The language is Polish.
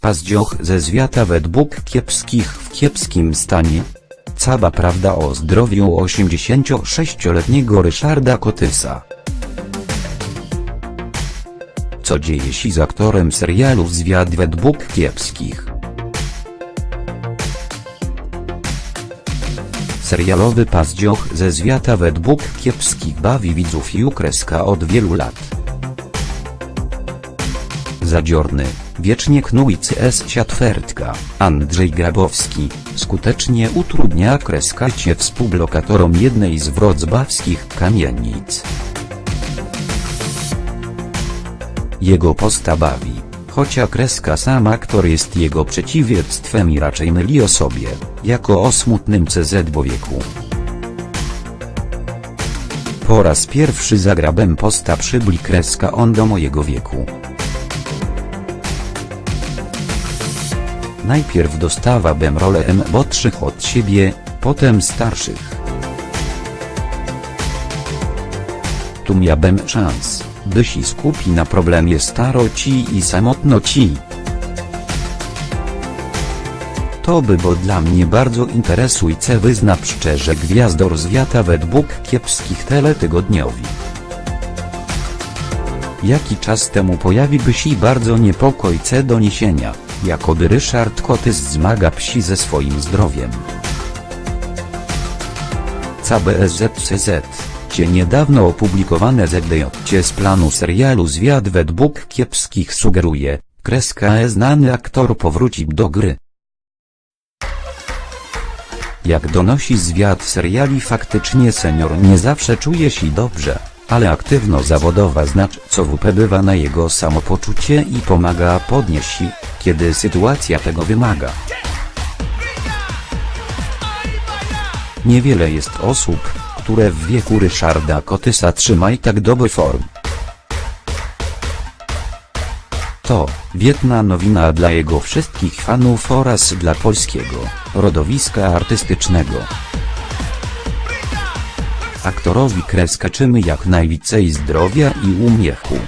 Paździoch ze zwiata według kiepskich w kiepskim stanie? Cała prawda o zdrowiu 86-letniego Ryszarda Kotysa. Co dzieje się z aktorem serialu Zwiat według kiepskich? Serialowy paździoch ze zwiata według kiepskich bawi widzów i ukreska od wielu lat. Zadziorny, wiecznie knujący S. Siatwertka, Andrzej Grabowski, skutecznie utrudnia kreskacie współlokatorom jednej z wrocławskich kamienic. Jego posta bawi, chocia kreska sam aktor jest jego przeciwieństwem i raczej myli o sobie, jako o smutnym CZ wieku. Po raz pierwszy zagrabem posta przybli kreska on do mojego wieku. Najpierw dostawałbym rolę M młodszych od siebie, potem starszych. Tu miałbym szans, by się skupi na problemie staroci i samotności. To by było dla mnie bardzo interesujące wyznam szczerze gwiazdor zwiata według kiepskich teletygodniowi. Jaki czas temu pojawiły się bardzo niepokojące doniesienia, jakoby Ryszard Kotys zmaga psi ze swoim zdrowiem. CBSZCZ, cie niedawno opublikowane ZDJ z planu serialu Zwiat według kiepskich sugeruje, kreska E znany aktor powrócił do gry. Jak donosi zwiat seriali faktycznie senior nie zawsze czuje się dobrze, ale aktywno zawodowa znacz co WP bywa na jego samopoczucie i pomaga podnieść kiedy sytuacja tego wymaga. Niewiele jest osób, które w wieku Ryszarda Kotysa trzymaj tak dobry form. To, wietna nowina dla jego wszystkich fanów oraz dla polskiego, rodowiska artystycznego. Aktorowi kreskaczymy jak najwięcej zdrowia i umiechu.